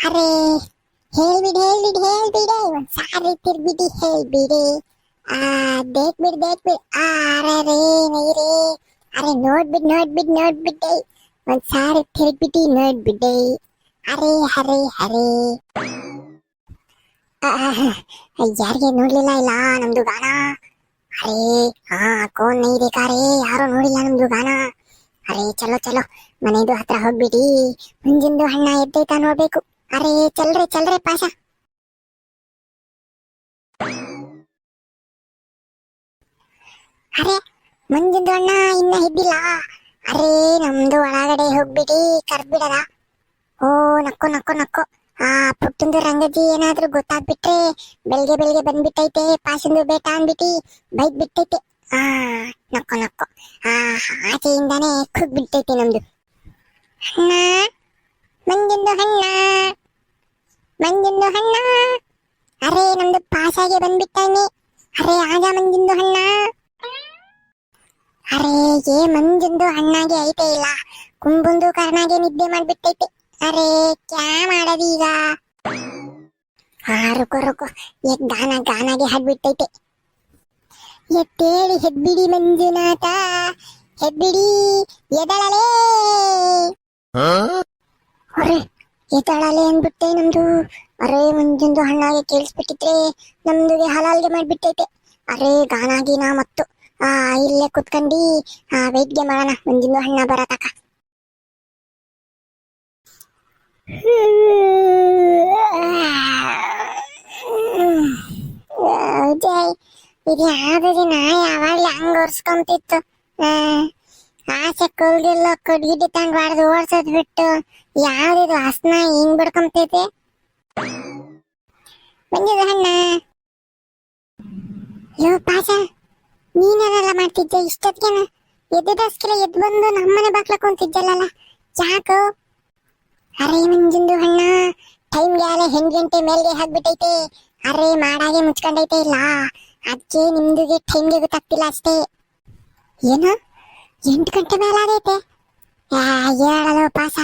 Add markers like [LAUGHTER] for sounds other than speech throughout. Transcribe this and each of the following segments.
ಅರೆ, ಹೇಳ್ಬಿಡಿ ಹೇಳ್ಬಿಡಿ ಹೇಳ್ಬಿಡಿ. ಒಂದ್ ಸಾರಿ ತಿರ್ಬಿಡಿ ಹೇಳ್ಬಿಡಿ. ಆ ದೇಕ್ ಬಿಡ್ ದೇಕ್ ಬಿಡ್ ಅರೆ, ನೀರೇ. ಅರೆ, ನೋಡ್ಬಿಡ್ ನೋಡ್ಬಿಡ್ ನೋಡ್ಬಿಟ್ಟೆ ಒಂದ್ ಸಾರಿ ತಿರ್ಬಿಡಿ ನೋಡ್ಬಿಟ್ಟೆ ಅರೆ ಹರೆ ಹರೆ ಯಾರಿಗೆ ನೋಡ್ಲಿಲ್ಲ ಇಲ್ಲ ನಮ್ದು ಗಾನ? ಅರೆ ಹಾ ಕೋನ್ ನೈ ಕಾರೆ, ಯಾರು ನೋಡಿಲ್ಲ ನಮ್ದು ಗಾನ? ಅರೆ, ಚಲೋ ಚಲೋ. ಮನೆದು ಹತ್ರ ಹೋಗ್ಬಿಡಿ. ಮುಂಜಿಂದು ಹಣ್ಣ ಎದ್ದೈತ ನೋಡ್ಬೇಕು. ಅರೆ, ಚಲ್ರಿ ಚಲ್ರಿ ಪಾಸ ಅರೆ ಮುಂಜಿಂದು ಅಣ್ಣ ಇನ್ನ ಎದ್ದಿಲ್ಲ ಅರೆ, ನಮ್ದು ಒಳಗಡೆ ಹೋಗ್ಬಿಡಿ ಕರ್ಬಿಡದ ಓ, ನಕ್ಕು ನಕ್ಕು ನಕ್ಕು. ಆ, ಪುಟ್ಟಂದು ರಂಗಜ್ಜಿ ಏನಾದ್ರೂ ಗೊತ್ತಾಗ್ಬಿಟ್ರೆ ಬೆಳಿಗ್ಗೆ ಬೆಳಿಗ್ಗೆ ಬಂದ್ಬಿಟ್ಟೈತೆ ಪಾಸಿಂದು ಬೇಟ ಅಂದ್ಬಿಟ್ಟಿ ಬೈಕ್ ಬಿಟ್ಟೈತೆ ಆ, ನಕ್ಕು ನಕ್ಕು. ಆ, ಆಚೆಯಿಂದಾನೇ ಕುಗ್ ಬಿಟ್ಟೈತೆ ನಮ್ದು. ಅಣ್ಣ ಮುಂದಿಂದು ಹಣ್ಣ ಮಂಜಿಂದು ಹಣ್ಣ. ಅರೆ ನಮ್ದು ಪಾಸಾಗೆ ಬಂದ್ಬಿಟ್ಟಾನೆ. ಅರೆ ಆಗ ಮಂಜಿಂದು ಹಣ್ಣ. ಅರೆ ಏ ಮಂಜಿಂದು ಹಣ್ಣಾಗೆ ಐತೆ ಇಲ್ಲ. ಕುಂಬುಂದು ಕರ್ನಾಗೆ ನಿದ್ದೆ ಮಾಡ್ಬಿಟ್ಟೈತೆ. ಅರೆ ಕ್ಯಾ ಮಾಡದೀಗ ಹಾ ರುಕು ರುಕೋ. ಏ ಗಾನ ಗಾನಾಗೆ ಹಾಡ್ಬಿಟ್ಟೈತೆ. ಎತ್ತೇಳಿ ಹೆಬ್ಬಿಡಿ ಮಂಜುನಾಥ. ಹೆಬ್ಬಿಡಿ ಎದಳಲೇ. ಅರೆ ಎದಳಲೆ ಅಂದ್ಬಿಟ್ಟೆ ನಮ್ದು ಅರೆ ಮುಂಜೊಂದು ಹಣ್ಣಾಗೆ ಕೇಳಿಸ್ಬಿಟ್ಟಿದ್ರೆ ನಮ್ದುಗೆ ಹಲಾಲ್ಗೆ ಮಾಡ್ಬಿಟ್ಟೈತೆ ಅರೆ ನಾ ಮತ್ತು ಆ ಇಲ್ಲೇ ಕುತ್ಕಂಡಿ ಆ ವೆಯ್ಟ್ಗೆ ಮಾಡೋಣ ಮುಂಜಿಂದು ಹಣ್ಣ ಬರತಕ ಇದು ಯಾವ್ದು ನಾ ಯಾವಾಗ್ಲೂ ಹಂಗ ಒರ್ಸ್ಕೊಂತಿತ್ತು ಆಸೆ ಕೊಲ್ಗಿಲ್ಲ ಕೊಡ್ಗಿಡ್ಡಿ ತಂಗ್ ಬಾರ್ದು ಓಡ್ಸೋದ್ ಬಿಟ್ಟು ಯಾವ್ದಿದು ಹಸ್ನ ಹಿಂಗ್ ಬಿಡ್ಕೊಂತೈತೆ ಬಂದಿದ ಹಣ್ಣ ಯೋ ಪಾಸ ನೀನೇನೆಲ್ಲ ಮಾಡ್ತಿದ್ದೆ ಇಷ್ಟೊತ್ತಿಗೆನ ಎದ್ದದಸ್ಕೆಲ್ಲ ಎದ್ದು ಬಂದು ನಮ್ಮನೆ ಬಾಕ್ಲ ಕುಂತಿದ್ದಲ್ಲ ಯಾಕೋ? ಅರೆ ಮುಂಜಿಂದು ಹಣ್ಣ ಟೈಮ್ ಗ್ಯಾಲೆ ಹೆಂಗ್ ಗಂಟೆ ಮೇಲ್ಗೆ ಹಾಕ್ಬಿಟ್ಟೈತೆ. ಅರೆ ಮಾಡಾಗೆ ಮುಚ್ಕೊಂಡೈತೆ ಇಲ್ಲ. ಅದಕ್ಕೆ ನಿಮ್ದುಗೆ ಟೈಮ್ಗೆ ಗೊತ್ತಾಗ್ತಿಲ್ಲ ಅಷ್ಟೇ. ಏನು? ಎಂಟು ಗಂಟೆ ಮೇಲಾಗೈತೆ. ಆ, ಹೇಳಲು ಪಾಸ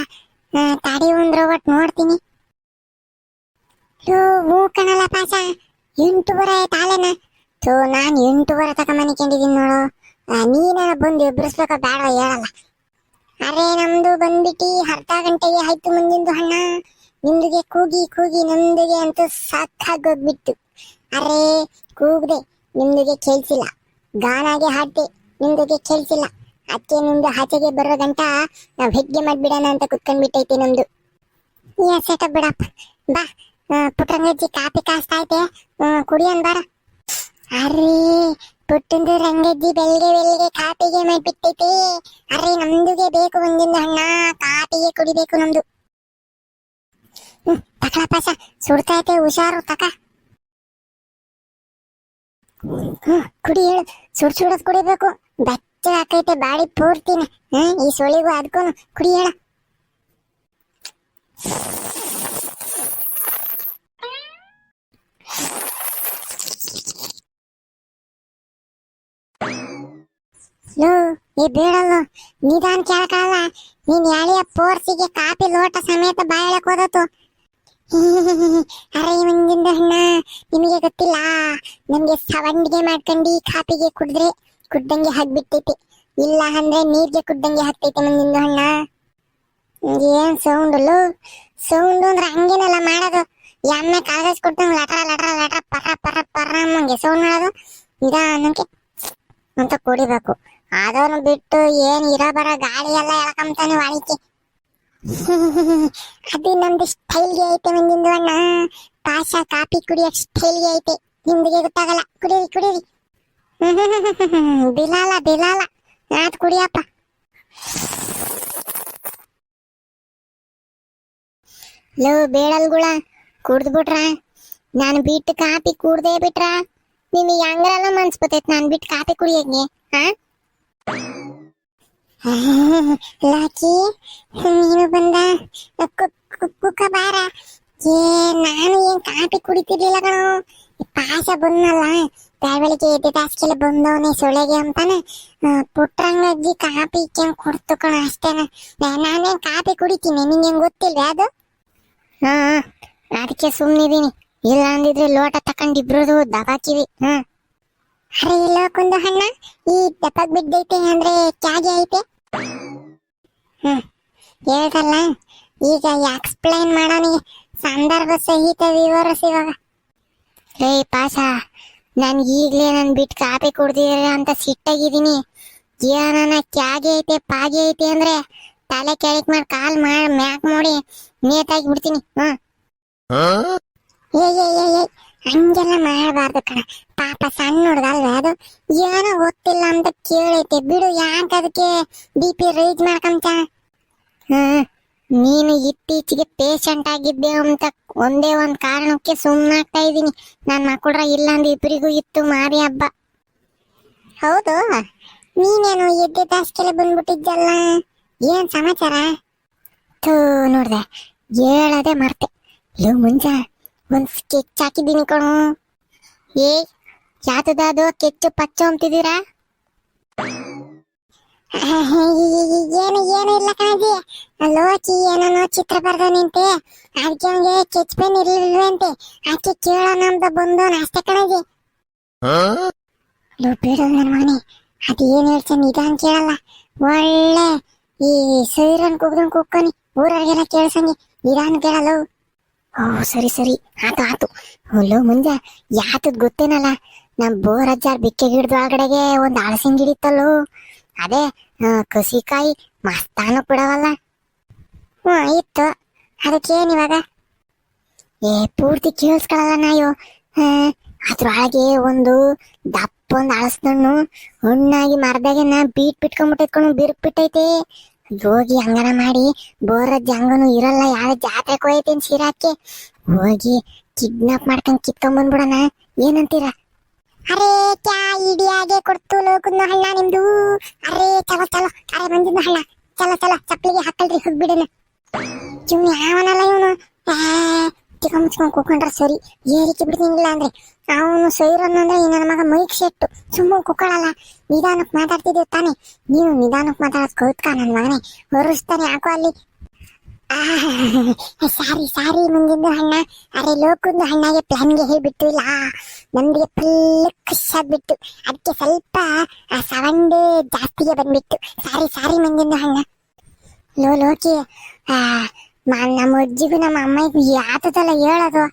ತಾಡಿ ಒಂದ್ ರೋಬಟ್ ನೋಡ್ತೀನಿ. ಕಣಲ್ಲ ಪಾಸ ಎಂಟೂವರೆ ತಾಳೆನ ಥೋ ನಾನ್ ಎಂಟೂವರೆ ತಕ ಮನಿಕೊಂಡಿದ್ದೀನಿ ನೋಡು. ನೀನೇ ಬಂದು ಎಬ್ಬರಿಸ್ಬೇಕ ಬೇಡ ಹೇಳಲ್ಲ. ಅರೆ ನಮ್ದು ಬಂದ್ಬಿಟ್ಟು ಅರ್ಧ ಗಂಟೆಗೆ ಆಯ್ತು ಮುಂದಿಂದು ಹಣ್ಣ ನಿಮ್ದುಗೆ ಕೂಗಿ ಕೂಗಿ ನಮ್ದುಗೆ ಅಂತೂ ಸಾಕಾಗೋಗ್ಬಿಟ್ಟು ಅರೆ ಕೂಗ್ದೆ ನಿಮ್ದುಗೆ ಕೇಳಿಸಿಲ್ಲ. ಗಾನಾಗೆ ಹಾಡ್ದೆ ನಿಮ್ದುಗೆ ಕೇಳಿಸಿಲ್ಲ. ಅದಕ್ಕೆ ನಿಂದು ಆಚೆಗೆ ಬರೋ ಗಂಟ ನಾವು ಹೆಜ್ಜೆ ಮಾಡ್ಬಿಡೋಣ ಅಂತ ಕುತ್ಕೊಂಡ್ಬಿಟ್ಟೈತೆ ನಮ್ದು. ಸೆಟ ಬಿಡಪ್ಪ? ಬಾ ಪುಟ್ಟರಂಗಜ್ಜಿ ಕಾಪಿ ಕಾಸ್ತಾ ಐತೆ ಕುಡಿಯನ್ ಬಾರ. ಅರೆ, ಪುಟ್ಟಂದು ರಂಗಜ್ಜಿ ಬೆಳಿಗ್ಗೆ ಬೆಳಿಗ್ಗೆ ಕಾಪಿಗೆ ಮಾಡಿಬಿಟ್ಟೈತಿ. ಅರೆ, ನಮ್ದುಗೆ ಬೇಕು ಒಂದಿಂದ ಹಣ್ಣ ಕಾಪಿಗೆ ಕುಡಿಬೇಕು ನಮ್ದು. ತಕಳ ಸುಡ್ತಾ ಸುಡ್ತೈತೆ ಹುಷಾರು ತಕ. ಕುಡಿ ಹೇಳು, ಸುಡ್ ಸುಡದ್ ಕುಡಿಬೇಕು. ಬೆಚ್ಚ ಹಾಕೈತೆ ಬಾಡಿ ಪೂರ್ತಿನ. ಹ್ಮ್, ಈ ಸೊಳಿಗೂ ಅದಕ್ಕೂನು ಕುಡಿ ಹೇಳ ಲೋ ಈ ಬೇಡಲ್ಲ ನಿಧಾನ ಕೇಳಕ್ಕಾಗಲ್ಲ. ನೀನ್ ಯಾಳಿಯ ಪೋರ್ಸಿಗೆ ಕಾಪಿ ಲೋಟ ಸಮೇತ ಬಾಯಳಕ್ ಹೋದತು ಅರೆ ಮುಂದಿಂದ ಹಣ್ಣ ನಿಮಗೆ ಗೊತ್ತಿಲ್ಲ. ನಮ್ಗೆ ಸವಂಡಿಗೆ ಮಾಡ್ಕೊಂಡು ಕಾಪಿಗೆ ಕುಡಿದ್ರೆ ಕುಡ್ದಂಗೆ ಹಾಕ್ಬಿಟ್ಟೈತೆ ಇಲ್ಲ ಅಂದ್ರೆ ನೀರ್ಗೆ ಕುಡ್ದಂಗೆ ಹಾಕ್ತೈತೆ ನಿಂದು ಹಣ್ಣ ಏನ್ ಸೌಂಡ್ ಲೋ? ಸೌಂಡ್ ಅಂದ್ರೆ ಹಂಗೇನಲ್ಲ ಮಾಡೋದು. ಎಮ್ಮೆ ಕಾಗಜ್ ಕೊಟ್ಟಂಗ್ ಲಟ್ರ ಲಟ್ರ ಲಟ್ರ ಪರ ಪರ ಪರ ಅಮ್ಮಂಗೆ ಸೌಂಡ್ ಮಾಡೋದು. ನಿಧಾನಕ್ಕೆ ಅಂತ ಕುಡಿಬೇಕು. ಅದನ್ನು ಬಿಟ್ಟು ಏನ್ ಇರೋ ಬರೋ ಗಾಳಿ ಎಲ್ಲ ಎಳ್ಕೊಂತಾನೆ ವಾಣಿಕೆ [LAUGHS] ಅದು ನಮ್ದು ಸ್ಟೈಲ್ಗೆ ಐತೆ ಒಂದಿಂದು ಅಣ್ಣ. ಪಾಶ ಕಾಪಿ ಕುಡಿಯಕ್ ಸ್ಟೈಲ್ಗೆ ಐತೆ. ನಿಮ್ದಿಗೆ ಗೊತ್ತಾಗಲ್ಲ. ಕುಡೀರಿ ಕುಡೀರಿ. [LAUGHS] ಬಿಲಾಲ ಬಿಲಾಲ. ಆತ್ ಕುಡಿಯಪ್ಪ. ಲೋ, ಬೇಡಲ್ಗುಳ ಕುಡ್ದು ಬಿಟ್ರ ನಾನು ಬಿಟ್ಟು ಕಾಪಿ ಕುಡ್ದೇ ಬಿಟ್ರ. ನಿಮಗೆ ಹಂಗಲ್ಲ ಮನ್ಸ್ ಬರ್ತೈತ್ ನಾನ್ ಬಿಟ್ಟು ಕಾಪಿ ಕುಡಿಯಂಗೆ ಹಾ ಲಾಕಿ, ನೀನು ಬಂದ ಕುಕ್ಕ ಬಾರ. ಏ, ನಾನು ಏನ್ ಕಾಪಿ ಕುಡಿತಿರ್ಲಿಲ್ಲ ಕಣೋ. ಈ ಪಾಶ ಬಂದಲ್ಲ ಬೆಳಗ್ಗೆ ಎದ್ದ ತಾಸ್ಕೆಲ್ಲ ಬಂದವನೇ ಸೊಳೆಗೆ ಅಂತಾನೆ ಪುಟ್ರಂಗಜ್ಜಿ ಕಾಪಿ ಇಕ್ಕಂಗ್ ಕೊಡ್ತು ಕಣ ಅಷ್ಟೇನ. ನಾ- ನಾನೇನ್ ಕಾಪಿ ಕುಡಿತೀನಿ ನಿಂಗೆ ಗೊತ್ತಿಲ್ವೇ ಅದು? ಹಾ ಅದಕ್ಕೆ ಸುಮ್ಮನಿದ್ದೀನಿ ಇಲ್ಲ ಅಂದಿದ್ರೆ ಲೋಟ ತಕೊಂಡ್ ಇಬ್ರದು ದಬಾಕಿವಿ, ಹಾ. ಅರೆ ಇಲ್ಲ ಕುಂದು ಹಣ್ಣ ಈ ದಪ್ಪಗ್ ಬಿದ್ದೈತೆ ಅಂದ್ರೆ ಕ್ಯಾಗೆ ಐತೆ? ಹ್ಮ್, ಹೇಳ್ದಲ್ಲ, ಈಗ ಎಕ್ಸ್ಪ್ಲೈನ್ ಮಾಡೋಣ ಸಂದರ್ಭ ಸಹಿತ ವಿವರಿಸಿ ಇವಾಗ ರೇ ಪಾಸ ನನ್ ಈಗಲೇ ನನ್ ಬಿಟ್ಟು ಕಾಪಿ ಕುಡ್ದಿರ ಅಂತ ಸಿಟ್ಟಾಗಿದ್ದೀನಿ. ಏನನ ಕ್ಯಾಗೆ ಐತೆ ಪಾಗೆ ಐತೆ ಅಂದ್ರೆ ತಲೆ ಕೆಳಕ್ ಮಾಡಿ ಕಾಲ್ ಮಾಡಿ ಮ್ಯಾಕ್ ಮಾಡಿ ನೇತಾಗಿ ಬಿಡ್ತೀನಿ. ಹ್ಮ್ ಏ ಏ ಏ ಏ ಹಂಗೆಲ್ಲ ಮಾಡಬಾರ್ದು ಕಣ. ಪಾಪ ಸಣ್ಣ ಹುಡ್ಗಲ್ವೇ ಅದು? ಏನೋ ಗೊತ್ತಿಲ್ಲ ಅಂತ ಕೇಳೈತೆ. ಬಿಡು ಯಾಕೆ ಅದಕ್ಕೆ ಬಿ ಪಿ ರೈಸ್ ಮಾಡ್ಕೊಂತ? ಹ್ಮ್ ನೀನು ಇತ್ತೀಚೆಗೆ ಪೇಷಂಟ್ ಆಗಿದ್ದೆ ಅಂತ ಒಂದೇ ಒಂದ್ ಕಾರಣಕ್ಕೆ ಸುಮ್ಮನಾಗ್ತಾ ಇದ್ದೀನಿ. ಮಕ್ಕಳ್ರ ಇಲ್ಲ ಅಂದ್ರೆ ಇಬ್ಬರಿಗೂ ಇತ್ತು ಮಾರಿ ಹಬ್ಬ. ಹೌದು, ನೀನೇನು ಎದ್ದೆ ದಾಸ್ಕೆಲೆ ಬಂದ್ಬಿಟ್ಟಿದ್ದಲ್ಲ ಏನ್ ಸಮಾಚಾರ? ಥೂ, ನೋಡ್ದೆ, ಹೇಳದೆ ಮರ್ತೆ. ಲೋ ಮುಂಜ, ಒಂದ್ ಸ್ಕೆಚ್ ಹಾಕಿದ್ದೀನಿ ಕಣು. ಏ ಯಾತದಾದು ಕೆಚ್ಚು ಪಚ್ಚು ಅಂತಿದ್ದೀರಾ? ಏನು ಏನು ಇಲ್ಲ ಕಣಜಿ ಲೋಕಿ ಏನೋ ಚಿತ್ರ ಬರ್ದ ನಿಂತೆ. ಅದಕ್ಕೆ ಅವನಿಗೆ ಕೆಚ್ ಪೆನ್ ಇರ್ಲಿಲ್ವಂತೆ ಅದಕ್ಕೆ ಕೇಳೋ ಅಂತ ಬಂದು ಅಷ್ಟೇ ಕಣಜಿ ಲೋ ಬಿಡು ನನ್ನ ಮನೆ ಅದು ಏನು ಹೇಳ್ತಾನೆ ನಿಧಾನ ಕೇಳಲ್ಲ. ಒಳ್ಳೆ ಈ ಸೈರನ್ ಕುಗ್ದಂಗ್ ಕುಕ್ಕನಿ ಊರವ್ರಿಗೆಲ್ಲ ಕೇಳ್ಸಂಗೆ ನಿಧಾನ ಕೇಳಲ್ಲ ಓ ಸರಿ ಸರಿ. ಆತು ಆತು. ಲೋ ಮುಂಜ. ಯಾತದ್ ಗೊತ್ತೇನಲ್ಲ ನಮ್ ಬೋರಜ್ಜಾರ್ ಬಿಕ್ಕೆ ಗಿಡದ ಒಳಗಡೆಗೆ ಒಂದ್ ಹಳಸಿನ ಗಿಡ ಇತ್ತಲ್ಲೋ ಅದೇ ಕಸಿಕಾಯಿ, ಮಸ್ತಾನು ಬಿಡವಲ್ಲ ಹ್ಮ್, ಇತ್ತು. ಅದಕ್ಕೇನು ಇವಾಗ? ಏ, ಪೂರ್ತಿ ಕೇಳಿಸ್ಕೊಳಲ್ಲ ನಾಯು. ಅದ್ರೊಳಗೆ ಒಂದು ದಪ್ಪ ಒಂದು ಅಳಸ್ದಣ್ಣು ಹಣ್ಣಾಗಿ ಮರದಾಗೆ ನಾ ಬೀಟ್ ಬಿಟ್ಕೊಂಡ್ಬಿಟ್ಟಿಟ್ಕೊಂಡು ಬಿರುಕ್ ಬಿಟ್ಟೈತೆ. ಹೋಗಿ ಹಂಗನ ಮಾಡಿ ಬೋರಜ್ಜ ಹಂಗನು ಇರಲ್ಲ, ಯಾರ ಜಾತ್ರೆ ಹೋಯ್ತೇನ್ ಸೀರಾಕ್ಕೆ ಹೋಗಿ ಕಿಡ್ನಾಪ್ ಮಾಡ್ಕೊಂಡ್ ಕಿತ್ಕೊಂಡ್ ಬಂದ್ಬಿಡೋಣ ಏನಂತೀರ? ಅರೆ ಕ್ಯಾ ಇಡಿಯಾಗೆ ಕೊಡ್ತು ಲೋಕನ ಹಣ್ಣ ನಿಮ್ದು? ಅರೆ, ಚಲೋ ಚಲೋ. ಅರೆ ಬಂದಿದ್ನ ಹಣ್ಣ. ಚಲ, ಚಲೋ. ಚಪ್ಪಲಿಗೆ ಹಾಕಲ್ರಿ, ಹೋಗ್ಬಿಡನ. ಇವ್ನು ಯಾವನಲ್ಲ ಇವನು? ಚಿಕ್ಕ ಮುಚ್ಕೊಂಡು ಕೂಕೊಂಡ್ರ ಸರಿ. ಏರಿಕೆ ಬಿಡ್ತೀನಿಲ್ಲ ಅಂದ್ರೆ. ಅವನು ಸೈರನ್ ಅಂದ್ರೆ ನನ್ನ ಮಗ ಮೈಕ್ ಸೆಟ್ಟು ಸುಮ್ಮನೆ ಕುಕ್ಕಳಲ್ಲ ನಿಧಾನಕ್ಕೆ ಮಾತಾಡ್ತಿದ್ದೀವಿ ತಾನೆ. ನೀನು ನಿಧಾನಕ್ಕೆ ಮಾತಾಡೋದು ಕೌತ್ಕ ನನ್ನ ಮಗನೇ. ಹೊರಿಸ್ತಾನೆ ಯಾಕೋ ಅಲ್ಲಿ. ಸಾರಿ ಸಾರಿ, ಮುಂದಿದ್ದು ಹಣ್ಣ. ಅರೆ, ಲೋಕದ್ದು ಹಣ್ಣಾಗೆ ಪ್ಲಾನ್ಗೆ ಹೇಳ್ಬಿಟ್ಟು ಇಲ್ಲ ನಮ್ಗೆ ಫುಲ್ ಖುಷಿಯಾಗ್ಬಿಟ್ಟು ಅದಕ್ಕೆ ಸ್ವಲ್ಪ, ಆ, ಸವಂಡೆ ಜಾಸ್ತಿಗೆ ಬಂದ್ಬಿಟ್ಟು. ಸಾರಿ ಸಾರಿ, ಮುಂದಿದ್ದು ಹಣ್ಣ. ಲೋ, ಲೋಕಿ, ಆ ನಮ್ಮ ಅಜ್ಜಿಗೂ ನಮ್ಮ ಅಮ್ಮಗೂ ಯಾತದಲ್ಲ ಹೇಳೋದು?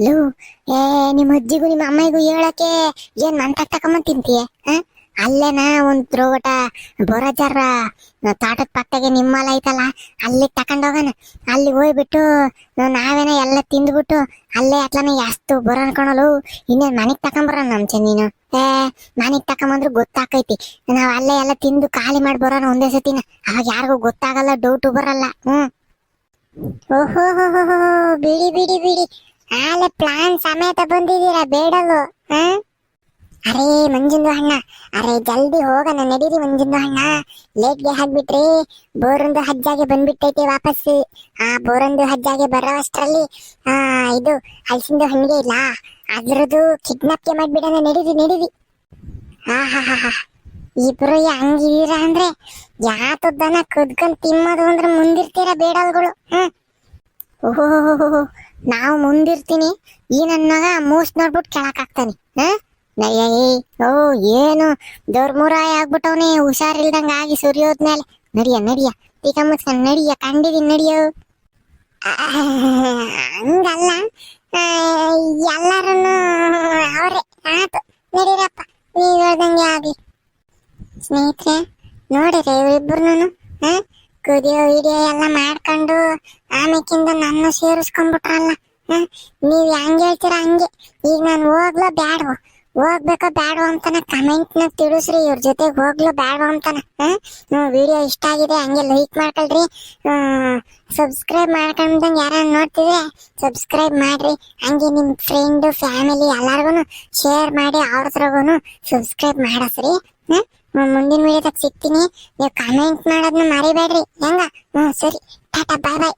ಲೋ, ಏ, ನಿಮ್ಮ ಅಜ್ಜಿಗೂ ನಿಮ್ಮ ಅಮ್ಮಗೂ ಹೇಳಕ್ಕೆ ಏನ್ ಮಂತ ತಕೊಂಬಂದ್ ತಿಂತೀಯ ಹ? ಅಲ್ಲೇನ ಒಂದ್ ತ್ರೋಟ ಬೊರಜಾರ ತೋಟದ ಪಕ್ಕಗೆ ನಿಮ್ಮಲ್ಲ ಐತಲ್ಲ ಅಲ್ಲಿ ತಕೊಂಡೋಗಣ ಅಲ್ಲಿ ಹೋಗ್ಬಿಟ್ಟು ನಾವೇನ ಎಲ್ಲ ತಿಂದ್ಬಿಟ್ಟು, ಅಲ್ಲೇ ಅಟ್ಲನ ಎಷ್ಟು ಬರೋ ಅನ್ಕೊಳಲು ಇನ್ನೇನ್ ಮನೆಗ್ ತಕೊಂಬರೋಣ ನಮ್ ನೀನು? ಏ, ಮನೆಗ್ ತಕೊಂಬಂದ್ರು ಗೊತ್ತಾಕೈತಿ. ನಾವ್ ಅಲ್ಲೇ ಎಲ್ಲ ತಿಂದು ಖಾಲಿ ಮಾಡಿ ಬರೋಣ ಒಂದೇ ಸತಿನ. ಅವಾಗ ಯಾರಿಗೂ ಗೊತ್ತಾಗಲ್ಲ ಡೌಟು ಬರಲ್ಲ. ಹ್ಮ್. ಓಹೋ ಬಿಡಿ ಬಿಡಿ ಬಿಡಿ. ಆಲೆ ಪ್ಲಾನ್ ಸಮೇತ ಬಂದಿದ್ದೀರಾ ಬೇಡಲು, ಹಾ? ಅರೇ ಮಂಜುಂದು ಅಣ್ಣ. ಅರೆ ಜಲ್ದಿ ಹೋಗೋಣ ನಡೀರಿ ಮಂಜುಂದು ಅಣ್ಣ. ಲೇಟ್ಗೆ ಹಾಕ್ಬಿಟ್ರಿ ಬೋರೊಂದು ಹಜ್ಜಾಗೆ ಬಂದ್ಬಿಟ್ಟೈತಿ ವಾಪಸ್ ಆ ಬೋರೊಂದು ಹಜ್ಜಾಗೆ ಬರೋವಷ್ಟರಲ್ಲಿ ಆ, ಇದು ಹಲಸಿಂದು ಹಣ್ಣಿಗೆ ಇಲ್ಲ. ಅದ್ರದ್ದು ಕಿಡ್ನಾಪ್ಗೆ ಮಾಡ್ಬಿಡೋಣ, ನಡೀರಿ ನಡೀರಿ. ಹಾ ಹಾ ಹಾ ಹಾ. ಇಬ್ರು ಹಂಗಿದೀರ ಅಂದ್ರೆ ಯಾತದ್ದನ ಕದ್ಕೊಂಡ್ ತಿನ್ನೋದು ಅಂದ್ರೆ ಮುಂದಿರ್ತೀರ ಬೇಡಲ್ಗಳು ಹ್ಮ್. ಓಹೋ ನಾವು ಮುಂದಿರ್ತೀನಿ. ಈ ನನ್ನ ಮಗ ಮೂಸ್ ನೋಡ್ಬಿಟ್ಟು ಕೆಳಕ್ ಹಾಕ್ತಾನೆ. ಹ ನಯ್ಯ ಓ, ಏನು? ದೊರ್ಮುರಾಯ್ ಆಗ್ಬಿಟ್ಟವನೇ, ಹುಷಾರಿಲ್ದಂಗ ಆಗಿ ಸುರಿಯೋದ್ಮೇಲೆ ನಡಿಯ ನಡಿಯ. ಈಗ ಮುಚ್ಕೊಂಡ್ ನಡಿಯ, ಕಂಡಿದೀನಿ ನಡಿಯೋ. ಹಂಗಲ್ಲ. ಎಲ್ಲರನ್ನು ಅವರೇ, ಆತು, ನಡೀರಪ್ಪ, ನೀವ್ ಹೇಳ್ದಂಗೆ ಆಗ್ಲಿ ಸ್ನೇಹಿತರೆ, ನೋಡಿರಿ ಇವರಿಬ್ಬರನ್ನು ಕುದಿಯೋ, ವಿಡಿಯೋ ಎಲ್ಲ ಮಾಡ್ಕೊಂಡು ಆಮೇಕಿಂದ ನನ್ನ ಸೇರಿಸ್ಕೊಂಡ್ಬಿಟ್ರಲ್ಲ, ಹಾ? ನೀವ್ ಹೆಂಗ್ ಹೇಳ್ತೀರ ಹಂಗೆ? ಈಗ ನಾನು ಹೋಗ್ಲೋ ಬ್ಯಾಡ್ವೋ? ಹೋಗ್ಬೇಕೋ ಬೇಡ ಅಂತಾನ ಕಮೆಂಟ್ನ ತಿಳಿಸ್ರಿ, ಇವ್ರ ಜೊತೆ ಹೋಗ್ಲು ಬೇಡ ಅಂತಾನ. ವಿಡಿಯೋ ಇಷ್ಟ ಆಗಿದೆ, ಹಂಗೆ ಲೈಕ್ ಮಾಡ್ಕೊಳ್ರಿ. ಸಬ್ಸ್ಕ್ರೈಬ್ ಮಾಡ್ಕೊಂಡಂಗೆ ಯಾರು ನೋಡ್ತಿದ್ರೆ ಸಬ್ಸ್ಕ್ರೈಬ್ ಮಾಡ್ರಿ. ಹಂಗೆ ನಿಮ್ಮ ಫ್ರೆಂಡ್ ಫ್ಯಾಮಿಲಿ ಎಲ್ಲಾರ್ಗು ಶೇರ್ ಮಾಡಿ ಅವ್ರದ್ರಾಗೂ ಸಬ್ಸ್ಕ್ರೈಬ್ ಮಾಡಸ್ರಿ. ಮುಂದಿನ ವಿಡಿಯೋದಾಗ ಸಿಗ್ತೀನಿ. ನೀವು ಕಮೆಂಟ್ ಮಾಡೋದನ್ನ ಮರಿಬೇಡ್ರಿ. ಹೆಂಗ? ಹ್ಞೂ ಸರಿ. ಟಾಟಾ ಬಾಯ್ ಬಾಯ್